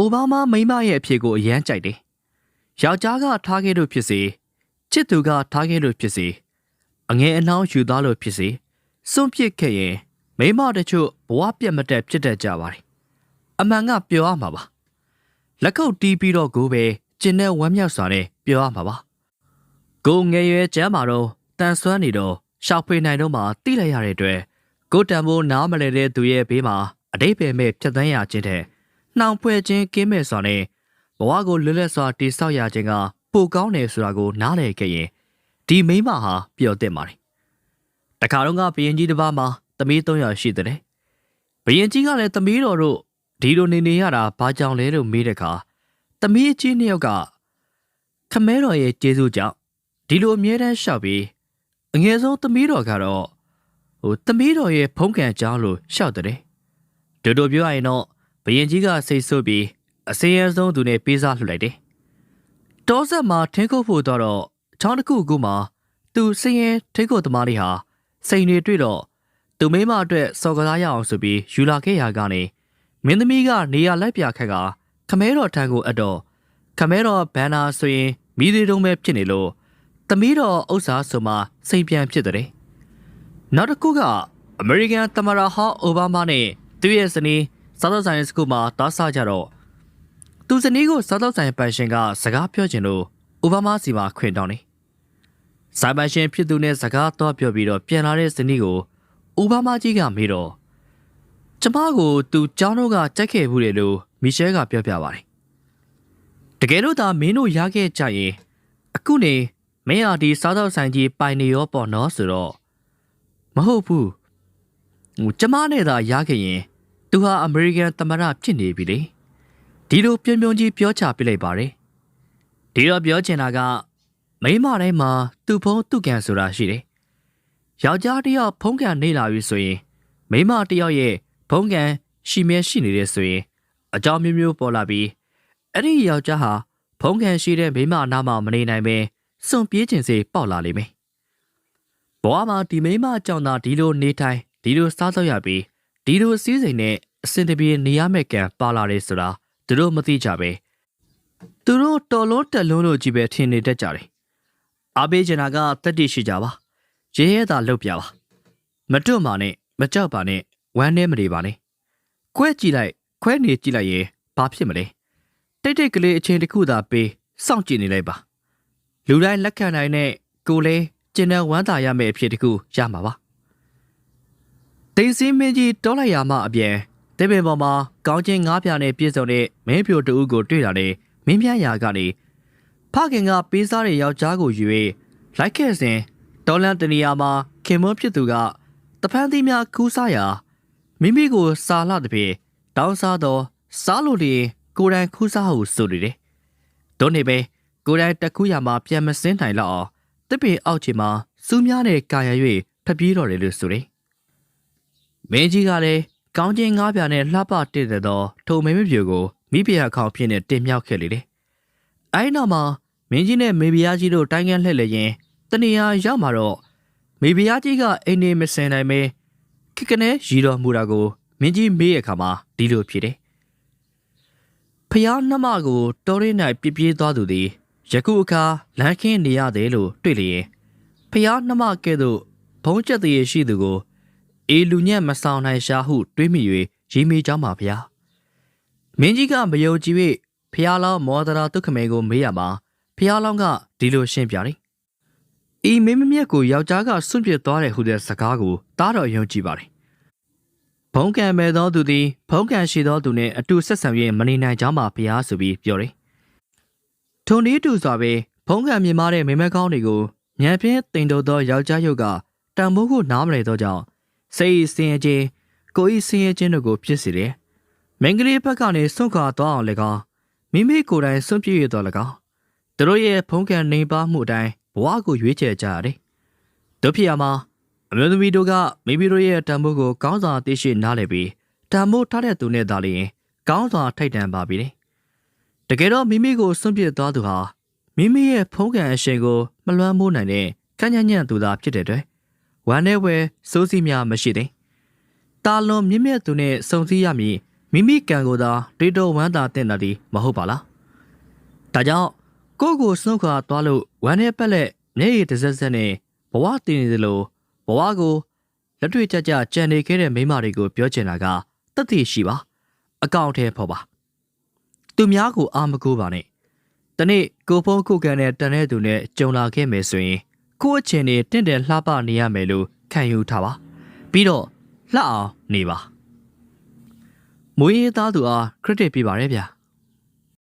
အိုဘားမားမိန်းမရဲ့အဖြစ်ကိုအရန်ကြိုက်တယ်။ယောက်ျားကထားခဲ့လို့ဖြစ်စေချစ်သူကထားခဲ့လို့ဖြစ်စေအငယ်အနှောင်းယူသားလို့ဖြစ်စေစွန့်ပစ်ခဲ့ရင်မိန်းမတချို့ဘဝပြတ်မတက်ဖြစ်တတ်ကြပါတယ်။အမှန်ကပြောရမှာပါ။လက်ကုပ်တီးပြီးတော့ကိုပဲကျင်တဲ့ဝမ်းမြောက်စွာနဲ့ပြောရမှာပါ။ကိုငယ်ရွယ်ကျမ်းမာတော့တန်ဆွမ်းနေတော့ရှောက်ဖွေနိုင်တော့မှတိလိုက်ရတဲ့အတွက်ကိုတံမိုးနားမလဲတဲ့သူရဲ့ဘေးမှာအတိတ်ပဲမဲ့ဖြတ်သန်းရခြင်းတဲ့ နှောင်ဖွဲ့ခြင်းကင်းမဲ့စွာနဲ့ဘဝကိုလွတ်လပ်စွာတည်ဆောက်ရခြင်းကပိုကောင်းတယ်ဆိုတာကိုနားလည်ခဲ့ရင်ဒီမိမဟာပျော်တဲ့ပါတယ်။တခါတော့ကဘရင်ကြီးတစ်ပါးမှာသမီး၃ယောက်ရှိတဲ့။ဘရင်ကြီးကလည်းသမီးတော်တို့ဒီလိုနေနေရတာဘာကြောင့်လဲလို့မေးတဲ့အခါသမီးကြီးနှစ်ယောက်ကခမဲတော်ရဲ့ကျေးဇူးကြောင့်ဒီလိုအမြဲတမ်းရှောက်ပြီးအငယ်ဆုံးသမီးတော်ကတော့ဟိုသမီးတော်ရဲ့ဖုံးကန်ကြောင်းလို့ရှောက်တဲ့။တို့တို့ပြောရရင်တော့ ဘရင်ကြီးကစိတ်ဆိုးပြီးအစင်းရဲဆုံးသူနဲ့ပေးစားလှူလိုက်တယ်။တောဆက်မှာထင်းခုတ်ဖို့တော့ချောင်းတစ်ခုခုမှာသူစင်းရဲထင်းခုတ်သမားလေးဟာစိန်တွေတွေ့တော့သူမိမအတွက်စော်ကစားရအောင်ဆိုပြီးယူလာခဲ့ရာကနေမင်းသမီးကနေရလိုက်ပြခက်ကခမဲတော်ထံကိုအတော့ခမဲတော်ဘန်နာဆိုရင်မိသေးတုံးပဲဖြစ်နေလို့သမီးတော်ဥစ္စာဆိုမှစိန်ပြန်ဖြစ်တဲ့နောက်တစ်ခုကအမေရိကန်သမ္မတဟောင်းအိုဘားမားနဲ့သူ့ရဲ့ဇနီး စားသောက်ဆိုင်စကူမှာတားဆကြတော့သူဇနီးကိုစားသောက်ဆိုင်ပန်ရှင်ကစကားပြောချင်လို့အိုဘားမားစီမှာခွင့်တောင်းနေဆိုင်ပန်ရှင်ဖြစ်သူနဲ့စကားတော့ပြောပြီးတော့ပြန်လာတဲ့ဇနီးကိုအိုဘားမားကြီးကမေးတော့ကျမကိုသူကျောင်းတို့ကကြိုက်ခဲ့ဘူးလေလို့မီရှဲကပြောပြပါတယ်တကယ်လို့သာမင်းတို့ရခဲ့ကြရင်အခုနေမင်းဟာဒီစားသောက်ဆိုင်ကြီးပိုင်နေရောပေါ့နော်ဆိုတော့မဟုတ်ဘူးဟိုကျမနဲ့သာရခဲ့ရင် သူဟာအမေရိကန်သမ္မတဖြစ်နေပြီလေဒီလိုပြုံပြုံကြီးပြောချပြလိုက်ပါတယ်ဒီတော့ပြောချင်တာကမိန်းမတိုင်းမှာသူ့ဖုံးသူ့ကန်ဆိုတာရှိတယ်ယောက်ျားတစ်ယောက်ဖုံးကန်နေလာပြီဆိုရင်မိန်းမတစ်ယောက်ရဲ့ဖုံးကန်ရှိမြဲရှိနေတဲ့ဆိုရင်အကြောင်းမျိုးမျိုးပေါ်လာပြီးအဲ့ဒီယောက်ျားဟာဖုံးကန်ရှိတဲ့မိန်းမနားမှာမနေနိုင်ပဲစွန့်ပြေးခြင်းစေပေါက်လာလိမ့်မယ်ဘဝမှာဒီမိန်းမကြောင့်သာဒီလိုနေထိုင်ဒီလိုစားတော့ရပြီး ဒီလိုစည်းစိမ်နဲ့အစင်တပြေနေရမဲ့ကံပါလာတယ်ဆိုတာသူတို့မသိကြပဲသူတို့တော်လုံးတက်လုံးလို့ကြီးပဲထင်နေတတ်ကြတယ်အားပေးချင်တာကတက်တိရှိကြပါရဲရဲသာလှုပ်ပြပါမတွတ်ပါနဲ့မကြောက်ပါနဲ့ဝမ်းနေမနေပါနဲ့ခွဲကြည့်လိုက်ခွဲနေကြည့်လိုက်ရင်ဘာဖြစ်မလဲတိတ်တိတ်ကလေးအချင်းတစ်ခုသာပေးစောင့်ကြည့်နေလိုက်ပါလူတိုင်းလက်ခံနိုင်တဲ့ကိုလေးကျင်တဲ့ဝမ်းသာရမယ့်အဖြစ်တစ်ခုရမှာပါ တိန်စင်းမင်းကြီးတောလိုက်ရမှအပြင်တေပင်ပေါ်မှာကောင်းချင်းငါးပြားနဲ့ပြည့်စုံတဲ့မင်းပြိုတူဦးကိုတွေ့တာနဲ့မင်းပြန်းရာကနေဖခင်ကပေးစားတဲ့ယောက်ျားကိုယူ၍လိုက်ခဲ့စဉ်ဒေါ်လန်တနီယာမှာခင်မွန်းဖြစ်သူကတဖန်သီးများခူးစားရာမိမိကိုစာလာတဲ့ဖြင့်တောင်းစားသောစားလို့လေကိုယ်တိုင်ခူးစားဟုဆိုနေတယ်။ဒုနေပဲကိုယ်တိုင်တခုရမှာပြန်မစင်းနိုင်တော့အောင်တစ်ပင်အောက်ချီမှာစူးများနဲ့ကာရ၍ဖပြေးတော်တယ်လို့ဆိုတယ်။ မင်းကြီးကလည်းကောင်းချင်းငါးပြားနဲ့လှပတည်တဲ့သောထုံမင်းမပြူကိုမိဖုရားခေါင်ဖြစ်နေတင်မြောက်ခဲ့လေတယ်။အဲဒီနောက်မှာမင်းကြီးနဲ့မေဘီယာကြီးတို့တိုင်းကန်းလှည့်လည်ရင်တနေရာရောက်မှာတော့မေဘီယာကြီးကအိမ်နေမစင်နိုင်ပဲခက်ကနေရီတော်မူတာကိုမင်းကြီးမေးရခါမှာဒီလိုဖြစ်တယ်။ဖျားနှမကိုတော်ရင်း၌ပြပြးသွားသူသည်ယခုအခါလမ်းခင်းနေရတယ်လို့တွေ့လျင်ဖျားနှမကဲ့သို့ဘုံကျက်တည်းရှိသူကို အေလူညက်မဆောင်နိုင်ရှာဟုတွေးမိ၍ရီမေးကြောင်းပါဗျာမင်းကြီးကမယုံကြည်၍ဖျားလောင်းမောဒရာတုခမေကိုမေးရမှာဖျားလောင်းကဒီလိုရှင်းပြတယ်ဤမင်းမမြက်ကိုယောက်ျားကစွန့်ပစ်သွားတယ်ဟုတဲ့စကားကိုတားတော်ယုံကြည်ပါတယ်ဘုံကံမဲ့သောသူသည်ဘုံကံရှိသောသူနှင့်အတူဆက်ဆံ၍မနေနိုင်ကြောင်းပါဖျားဆိုပြီးပြောတယ်ထုံနည်းတူစွာပဲဘုံကံမြင်မာတဲ့မိမကောင်းတွေကိုညံပြင်းတင်တော်သောယောက်ျားရုပ်ကတံမိုးကိုနားမလဲသောကြောင့် စိတ်ဆင်းရဲခြင်းကိုယ်ဤဆင်းရဲခြင်းတို့ကိုဖြစ်စေတယ်။မင်္ဂလိဘက်ကနေစွန့်ခွာသွားအောင်လည်းကောင်းမိမိကိုယ်တိုင်စွန့်ပြေးရတော့လည်းကောင်းသူတို့ရဲ့ဖုံးကန်နေပါမှုအတိုင်းဘဝကိုရွေးချယ်ကြရတယ်။တို့ဖြစ်ရမှာအမျိုးသမီးတို့ကမိမိတို့ရဲ့တံမိုးကိုကောင်းစွာသိရှိနားလည်ပြီးတံမိုးထားတဲ့သူနဲ့သာလျှင်ကောင်းစွာထိုက်တန်ပါပြီလေ။တကယ်တော့မိမိကိုစွန့်ပစ်သွားသူဟာမိမိရဲ့ဖုံးကန်အရှင်ကိုမလွမ်းမိုးနိုင်တဲ့ကညံ့ညံ့သူသာဖြစ်တဲ့အတွက် ဝမ်းနဲ့ဝဲစိုးစီးများမရှိသေး။တာလွန်မြင့်မြတ်သူနဲ့စုံစည်းရမည်မိမိကံကိုသာတွေးတော်ဝမ်းသာတင်တာဒီမဟုတ်ပါလားဒါကြောင့်ကိုယ့်ကိုစွန့်ခွာသွားလို့ဝမ်းနဲ့ပက်လက်မျက်ရည်တစ်စက်စက်နဲ့ဘဝတည်နေသလိုဘဝကိုလက်တွေ့ကြကြကြံနေခဲ့တဲ့မိန်းမတွေကိုပြောချင်တာကတသက်ရှိပါအကောင့်ထဲဖော်ပါသူများကိုအာမကိုပါနဲ့တနေ့ကိုဖုံးခုကန်တဲ့တန်တဲ့သူနဲ့ကြုံလာခဲ့မယ်ဆိုရင် ကိုယ့်အချင်းတွေတင့်တယ်လှပနေရမယ်လို့ခံယူထားပါပြီးတော့လှအောင်နေပါမွေးရသားသူအားခရစ်တစ်ပြပါရဲဗျာ